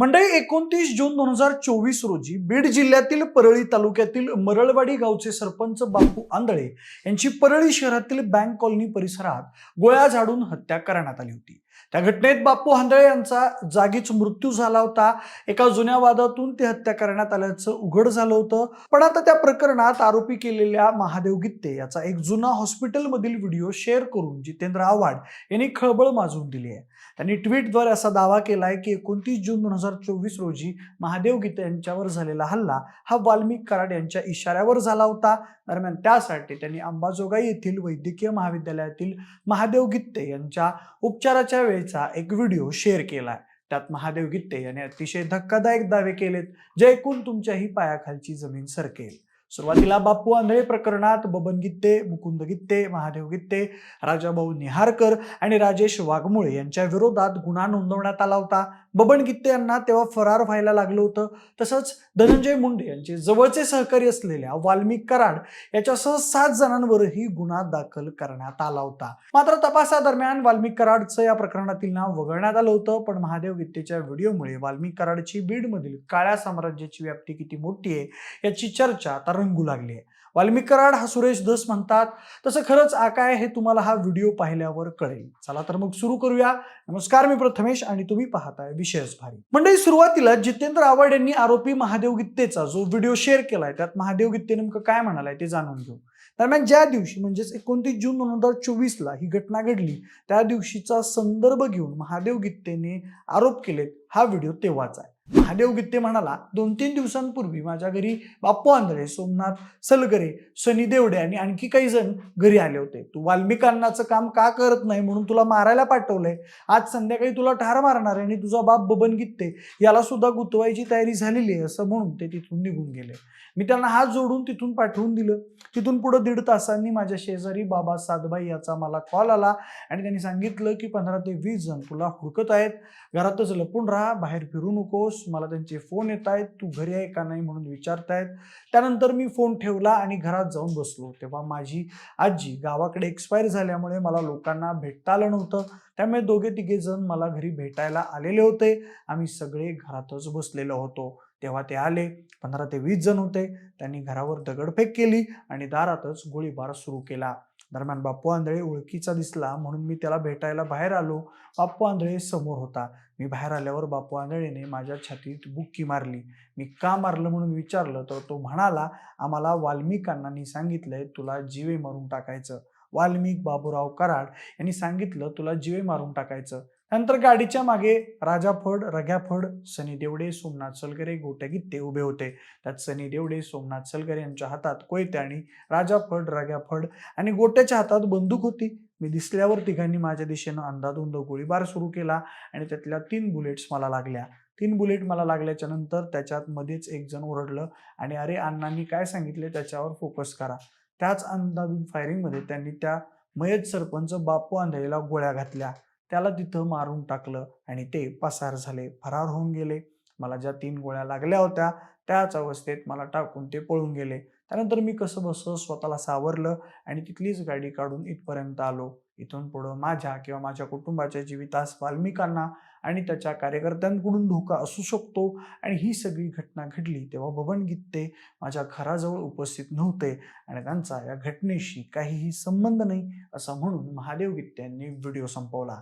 मंडळी एकोणतीस जून दोन हजार चोवीस रोजी बीड जिल्ह्यातील परळी तालुक्यातील मरळवाडी गावचे सरपंच बापू आंधळे यांची परळी शहरातील बँक कॉलनी परिसरात गोळ्या झाडून हत्या करण्यात आली होती. त्या घटनेत बापू हांदळे यांचा जागीच मृत्यू झाला होता. एका जुन्या वादातून ती हत्या करण्यात आल्याचं उघड झालं होतं. पण आता त्या प्रकरणात आरोपी केलेल्या महादेव गित्ते याचा एक जुना हॉस्पिटलमधील व्हिडिओ शेअर करून जितेंद्र आव्हाड यांनी खळबळ माजून दिली आहे. त्यांनी ट्विटद्वारे असा दावा केलाय की एकोणतीस जून दोन हजार चोवीस रोजी महादेव गीते यांच्यावर झालेला हल्ला हा वाल्मिक कराड यांच्या इशाऱ्यावर झाला होता. दरम्यान त्यासाठी त्यांनी अंबाजोगाई येथील वैद्यकीय महाविद्यालयातील महादेव गित्ते यांच्या उपचाराच्या वेळेचा एक व्हिडिओ शेअर केला त्यात महादेव गित्ते यांनी अतिशय धक्कादायक दावे केलेत. जे ऐकून तुमच्याही पायाखालची जमीन सरकेल. सुरुवातीला बापू आंधळे प्रकरणात बबन गित्ते मुकुंद गित्ते महादेव गित्ते राजाभाऊ निहारकर आणि राजेश वाघमुळे यांच्या विरोधात गुन्हा नोंदवण्यात आला होता. बबन गित्ते यांना तेव्हा फरार व्हायला लागलं होतं. तसंच धनंजय मुंडे यांचे जवळचे सहकारी असलेल्या वाल्मिक कराड याच्यासह सात जणांवरही गुन्हा दाखल करण्यात आला होता. मात्र तपासादरम्यान वाल्मिक कराडचं या प्रकरणातील नाव वगळण्यात आलं होतं. पण महादेव गित्तेच्या व्हिडिओमुळे वाल्मिक कराडची बीडमधील काळ्या साम्राज्याची व्याप्ती किती मोठी आहे याची चर्चा आता रंगू लागली आहे. वाल्मिक कराड हा सुरेश धस म्हणतात. तसं खरंच आकाय काय हे तुम्हाला हा व्हिडिओ पाहिल्यावर कळेल. चला तर मग सुरू करूया. नमस्कार मी प्रथमेश आणि तुम्ही पाहताय विशेष भारी. मंडळी सुरुवातीला जितेंद्र आव्हाड यांनी आरोपी महादेव गित्तेचा जो व्हिडिओ शेअर केलाय त्यात महादेव गित्ते नेमकं काय म्हणालाय ते जाणून घेऊ. दरम्यान ज्या दिवशी म्हणजेच एकोणतीस जून दोन हजार चोवीसला ही घटना घडली त्या दिवशीचा संदर्भ घेऊन महादेव गित्तेने आरोप केलेत हा व्हिडिओ तेव्हाच आहे. महादेव गित्ते म्हणाला दोन तीन दिवसांपूर्वी माझ्या घरी बाप्पू आंधळे सोमनाथ सलगरे सनी देवडे आणि आणखी काही जण घरी आले होते. तू वाल्मिकांनाचं काम का करत नाही म्हणून तुला मारायला पाठवलंय? आज संध्याकाळी तुला ठार मारणार आहे आणि तुझा बाप बबन गित्ते याला सुद्धा गुतवायची तयारी झालेली आहे असं म्हणून ते तिथून निघून गेले. मी त्यांना हात जोडून तिथून पाठवून दिलं. तिथून पुढे दीड तासांनी माझ्या शेजारी बाबा सातबाई याचा मला कॉल आला आणि त्यांनी सांगितलं की पंधरा ते वीस जण तुला हुडकत आहेत. घरातच लपून राहा बाहेर फिरू नकोस. मला त्यांचे फोन येत आहेत तू घरी आहे का नाही? म्हणून विचारतायत. त्यानंतर मी फोन ठेवला आणि घरात जाऊन बसलो. तेव्हा माझी आजी गावाकडे एक्सपायर झाल्यामुळे मला लोकांना भेटता आलं नव्हतं. त्यामुळे दोघे तिघे जण मला घरी भेटायला आलेले होते. आम्ही सगळे घरातच बसलेलो होतो. तेव्हा ते आले. पंधरा ते वीस जण होते. त्यांनी घरावर दगडफेक केली आणि दारातच गोळीबार सुरू केला. दरम्यान बाप्पू आंधळे ओळखीचा दिसला म्हणून मी त्याला भेटायला बाहेर आलो. बाप्पू आंधळे समोर होता. मी बाहेर आल्यावर बाप्पू आंधळेने माझ्या छातीत बुक्की मारली. मी का मारलं म्हणून विचारलं तर तो म्हणाला आम्हाला वाल्मिकांनी सांगितलंय तुला जीवे मारून टाकायचं. वाल्मिक बाबूराव कराड यांनी सांगितलं तुला जीवे मारून टाकायचं. नंतर गाडीच्या मागे राजा फड रग्या फड सनी देवडे सोमनाथ सलगरे गोट्या गित्ते उभे होते. त्यात सनी देवडे सोमनाथ सलगरे यांच्या हातात कोयते आणि राजा फड रग्या फड आणि गोट्याच्या हातात बंदूक होती. मी दिसल्यावर तिघांनी माझ्या दिशेनं अंदाधुंद गोळीबार सुरू केला आणि त्यातल्या तीन बुलेट्स मला लागल्या. तीन बुलेट मला लागल्याच्या नंतर त्याच्यात मध्येच एक जण ओरडलं आणि अरे अण्णांनी काय सांगितले त्याच्यावर फोकस करा. त्याच अंधाधुंद फायरिंगमध्ये त्यांनी त्या मयत सरपंच बापू आंधळेला गोळ्या घातल्या. त्याला तिथं मारून टाकलं आणि ते पसार झाले फरार होऊन गेले. मला ज्या तीन गोळ्या लागल्या होत्या त्याच अवस्थेत मला टाकून ते पळून गेले. त्यानंतर मी कसं बसं स्वतःला सावरलं आणि तिथलीच गाडी काढून इथपर्यंत आलो. इथून पुढं माझ्या किंवा माझ्या कुटुंबाच्या जीवितास वाल्मिकांना आणि त्याच्या कार्यकर्त्यांकडून धोका असू शकतो. आणि ही सगळी घटना घडली तेव्हा बबन गित्ते माझ्या घराजवळ उपस्थित नव्हते आणि त्यांचा या घटनेशी काहीही संबंध नाही असं म्हणून महादेव गित्ते यांनी व्हिडिओ संपवला.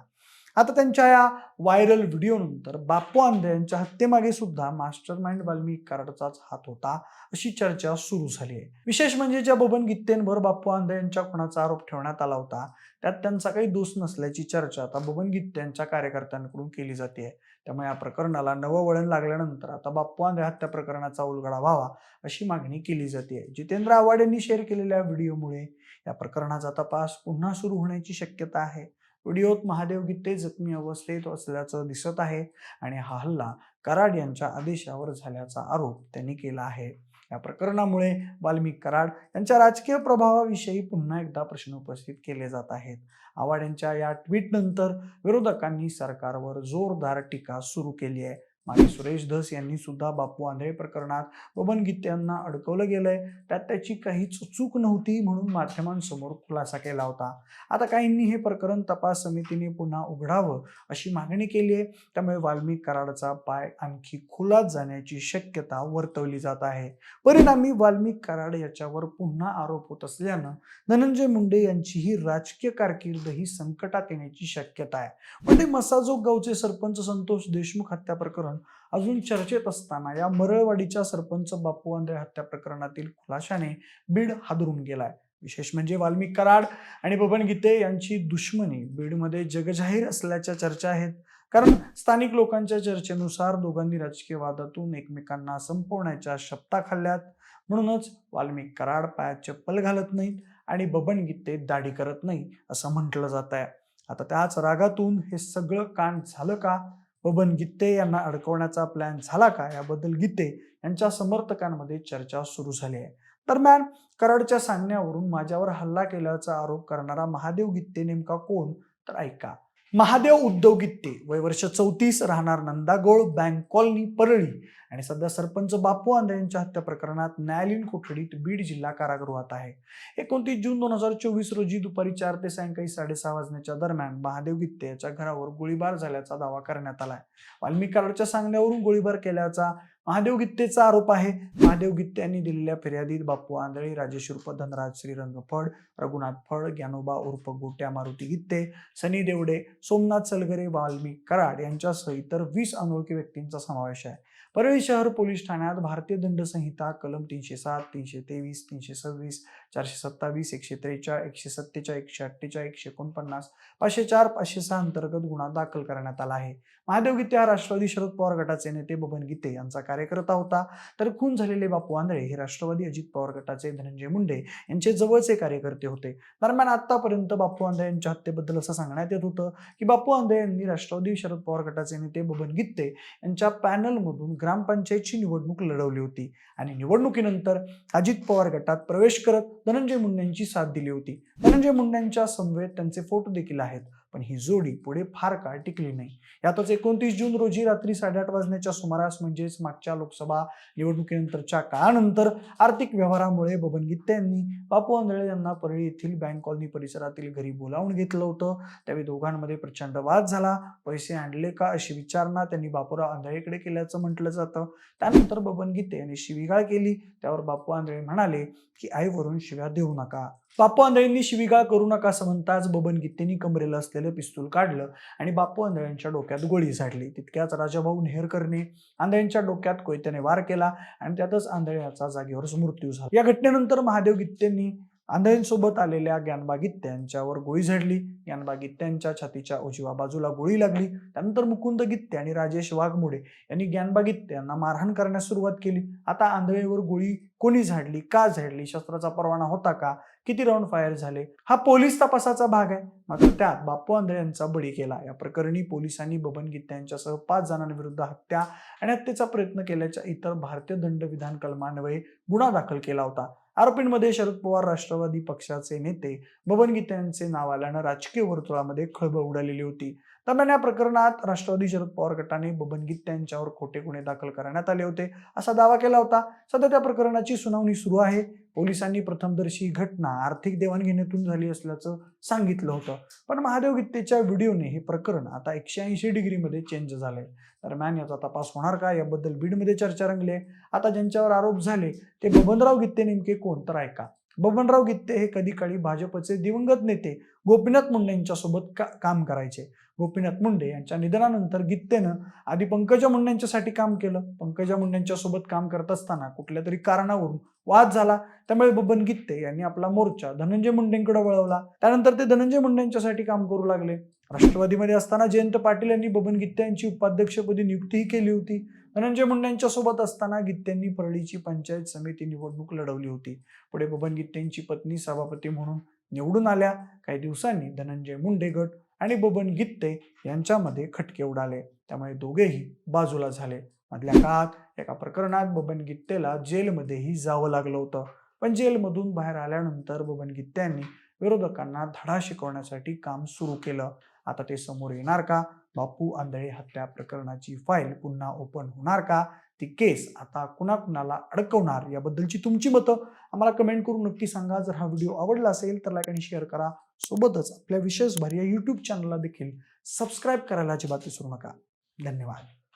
आता त्यांच्या या व्हायरल व्हिडिओनंतर बाप्पू आंधळे यांच्या हत्येमागे सुद्धा मास्टर माइंड वाल्मिक कराडचाच हात होता अशी चर्चा सुरू झाली आहे. विशेष म्हणजे ज्या बबन गित्तेंवर बाप्पू आंधळे यांच्या खुनाचा आरोप ठेवण्यात आला होता त्यात त्यांचा काही दोष नसल्याची चर्चा आता बबन गित्ते यांच्या कार्यकर्त्यांकडून केली जाते त्यामुळे या प्रकरणाला नवं वळण लागल्यानंतर आता बाप्पू आंधळे हत्या प्रकरणाचा उलगडा व्हावा अशी मागणी केली जाते जितेंद्र आव्हाड यांनी शेअर केलेल्या व्हिडिओमुळे या प्रकरणाचा तपास पुन्हा सुरू होण्याची शक्यता आहे. व्हिडिओत महादेव गित्ते जखमी अवस्थेत असल्याचं दिसत आहे आणि हा हल्ला कराड यांच्या आदेशावर झाल्याचा आरोप त्यांनी केला आहे. या प्रकरणामुळे वाल्मिक कराड यांच्या राजकीय प्रभावाविषयी पुन्हा एकदा प्रश्न उपस्थित केले जात आहेत. आव्हाड यांच्या या ट्विटनंतर विरोधकांनी सरकारवर जोरदार टीका सुरू केली आहे. माझे सुरेश धस यांनी सुद्धा बापू आंधळे प्रकरणात बबन गीत्यांना अडकवलं गेलंय. त्यात त्याची काहीच चूक नव्हती म्हणून माध्यमांसमोर खुलासा केला होता. आता काहींनी हे प्रकरण तपास समितीने पुन्हा उघडावं अशी मागणी केली आहे. त्यामुळे वाल्मिक कराडचा पाय आणखी खुलात जाण्याची शक्यता वर्तवली जात आहे. परिणामी वाल्मिक कराड याच्यावर पुन्हा आरोप होत असल्यानं धनंजय मुंडे यांची ही राजकीय कारकीर्द ही संकटात येण्याची शक्यता आहे. म्हणजे ते मसाजोग गावचे सरपंच संतोष देशमुख हत्या प्रकरण अजून चर्चेत असताना या मरळवाडीच्या सरपंच बापू आंधळे हत्या प्रकरणातील खुलाशाने बीड हादरून गेलाय. विशेष म्हणजे वाल्मिक कराड आणि बबन गीते यांची दुश्मनी बीडमध्ये जगजाहीर असल्याच्या चर्चा आहेत. कारण स्थानिक लोकांच्या चर्चेनुसार दोघांनी राजकीय वादातून एकमेकांना संपवण्याच्या शपथा खाल्ल्यात. म्हणूनच वाल्मिक कराड पायात चप्पल घालत नाहीत आणि बबन गीते दाढी करत नाही असं म्हटलं जात आहे आता त्याच रागातून हे सगळं कांड झालं का? बबन गीते यांना अडकवण्याचा प्लॅन झाला का? याबद्दल गीते यांच्या समर्थकांमध्ये चर्चा सुरू झाली आहे. दरम्यान कराडच्या सांगण्यावरून माझ्यावर हल्ला केल्याचा आरोप करणारा महादेव गित्ते नेमका कोण? तर ऐका. महादेव उद्धव गित्ते वय वर्ष चौतीस राहणार नंदागोळ बँक कॉलनी परळी. आणि सध्या सरपंच बापू आंधळे यांच्या हत्या प्रकरणात न्यायालयीन कोठडीत बीड जिल्हा कारागृहात आहे. एकोणतीस जून दोन हजार चोवीस रोजी दुपारी चार ते सायंकाळी साडेसहा वाजण्याच्या दरम्यान महादेव गित्ते याच्या घरावर गोळीबार झाल्याचा दावा करण्यात आलाय. वाल्मिक कराडच्या सांगण्यावरून गोळीबार केल्याचा महादेव गित्तेचा आरोप आहे. महादेव गित्ते यांनी दिलेल्या फिर्यादीत बापू आंधळे राजेश उर्फ धनराज श्रीरंग फड रघुनाथ फड ज्ञानोबा उर्फ गोट्या मारुती गित्ते सनी देवडे सोमनाथ सलगरे वाल्मिक कराड यांच्यासह इतर वीस अनोळखी व्यक्तींचा समावेश आहे. परळी शहर पोलीस ठाण्यात भारतीय दंड संहिता कलम तीनशे सात तीनशे तेवीस तीनशे सव्वीस चारशे सत्तावीस एकशे त्रेचाळ एकशे सत्तेचाळ एकशे अठ्ठेचाळ एकशे एकोणपन्नास पाचशे चार पाचशे सहा अंतर्गत गुन्हा दाखल करण्यात आला आहे. महादेव गीते हा राष्ट्रवादी शरद पवार गटाचे नेते बबन गीते यांचा कार्यकर्ता होता. तर खून झालेले बापू आंधळे हे राष्ट्रवादी अजित पवार गटाचे धनंजय मुंडे यांचे जवळचे कार्यकर्ते होते. दरम्यान आतापर्यंत बापू आंधळे यांच्या हत्येबद्दल असं सांगण्यात येत होतं की बापू आंधळे यांनी राष्ट्रवादी शरद पवार गटाचे नेते बबन गीते यांच्या पॅनलमधून ग्रामपंचायतची निवडणूक लढवली होती आणि निवडणुकीनंतर अजित पवार गटात प्रवेश करत धनंजय मुंडेंची साथ दिली होती. धनंजय मुंडेंच्या समवेत त्यांचे फोटो देखील आहेत. पण ही जोडी पुढे फार काळ टिकली नाही. यातच एकोणतीस जून रोजी रात्री साडेआठ वाजण्याच्या सुमारास म्हणजेच मागच्या लोकसभा निवडणुकीनंतरच्या काळानंतर आर्थिक व्यवहारामुळे बबन गित्ते यांनी बापू आंधळे यांना परळी येथील बँक कॉलनी परिसरातील घरी बोलावून घेतलं होतं. त्यावेळी दोघांमध्ये प्रचंड वाद झाला. पैसे आणले का अशी विचारणा त्यांनी बापूराव आंधळेकडे केल्याचं म्हटलं जातं. त्यानंतर बबन गीते यांनी शिवीगाळ केली. त्यावर बापू आंधळे म्हणाले की आईवरून शिव्या देऊ नका. बापू आंधळेंनी शिवीगाळ करू नका असं म्हणताच बबन गीतेंनी कमरेला असलेलं पिस्तूल काढलं आणि बापू आंधळ्यांच्या डोक्यात गोळी झाडली. तितक्याच राजाभाऊ नेहरकरने आंधळ्यांच्या डोक्यात कोयत्याने वार केला आणि त्यातच आंधळे याचा जागेवरच मृत्यू झाला. या घटनेनंतर महादेव गित्तेंनी आंधळींसोबत आलेल्या ज्ञानबा गोळी झडली. ज्ञानबा छातीच्या उजव्या बाजूला गोळी लागली. त्यानंतर मुकुंद गित्ते आणि राजेश वाघमोडे यांनी ज्ञानबा मारहाण करण्यास सुरुवात केली. आता आंधळीवर गोळी कोणी झाडली का झाडली शस्त्राचा परवाना होता का? किती राऊंड फायर झाले? हा पोलीस तपासाचा भाग आहे. मात्र त्यात बापू आंधळे यांचा बळी केला. या प्रकरणी पोलिसांनी बबन गीते यांच्यासह पाच जणांविरुद्ध हत्या आणि हत्येचा प्रयत्न केल्याच्या इतर भारतीय दंडविधान कलमान्वये गुन्हा दाखल केला होता. आरोपींमध्ये शरद पवार राष्ट्रवादी पक्षाचे नेते बबन गीते यांचे नाव आल्यानं राजकीय वर्तुळामध्ये खळबळ उडालेली होती. दरम्यान या प्रकरणात राष्ट्रवादी शरद पवार गटाने बबन गीते यांच्यावर खोटे गुन्हे दाखल करण्यात आले होते असा दावा केला होता. सध्या त्या प्रकरणाची सुनावणी सुरू आहे. पोलिसांनी प्रथमदर्शी घटना आर्थिक देवाणघेणीतून झाली असल्याचं सांगितलं होतं. पण महादेव गित्तेच्या व्हिडिओने हे प्रकरण आता एकशे ऐंशी डिग्रीमध्ये चेंज झालंय. दरम्यान याचा तपास होणार का? याबद्दल बीडमध्ये चर्चा रंगली आहे. आता ज्यांच्यावर आरोप झाले ते बबनराव गित्ते नेमके कोण? तर ऐका. बबनराव गित्ते हे कधी काळी भाजपचे दिवंगत नेते गोपीनाथ मुंडे यांच्यासोबत का काम करायचे. गोपीनाथ मुंडे यांच्या निधनानंतर गित्तेनं आधी पंकजा मुंडे यांच्यासाठी काम केलं. पंकजा मुंडे यांच्यासोबत काम करत असताना कुठल्या तरी कारणावरून वाद झाला. त्यामुळे बबन गित्ते यांनी आपला मोर्चा धनंजय मुंडेंकडे वळवला. त्यानंतर ते धनंजय मुंडे यांच्यासाठी काम करू लागले. राष्ट्रवादीमध्ये असताना जयंत पाटील यांनी बबन गित्ते यांची उपाध्यक्षपदी नियुक्तीही केली होती. धनंजय मुंडे यांच्यासोबत असताना गित्तेंनी परळीची पंचायत समिती निवडणूक लढवली होती. पुढे बबन गित्तेंची पत्नी सभापती म्हणून निवडून आल्या. काही दिवसांनी धनंजय मुंडे गट आणि बबन गित्ते यांच्यामध्ये खटके उडाले. त्यामुळे दोघेही बाजूला झाले. मधल्या काळात एका प्रकरणात बबन गित्तेला जेलमध्येही जावं लागलं होतं. पण जेलमधून बाहेर आल्यानंतर बबन गित्त्यांनी विरोधकांना धडा शिकवण्यासाठी काम सुरू केलं. आता ते समोर येणार का? बापू आंधळे हत्या प्रकरणाची फाईल पुन्हा ओपन होणार का? ती केस आता कुणाकुणाला अडकवणार याबद्दलची तुमची मतं आम्हाला कमेंट करून नक्की सांगा. जर हा व्हिडिओ आवडला असेल तर लाईक आणि शेअर करा. सोबतच आपल्या विशेष भर या यूट्यूब चॅनलला देखील सबस्क्राईब करायला अजिबात विसरू नका. धन्यवाद.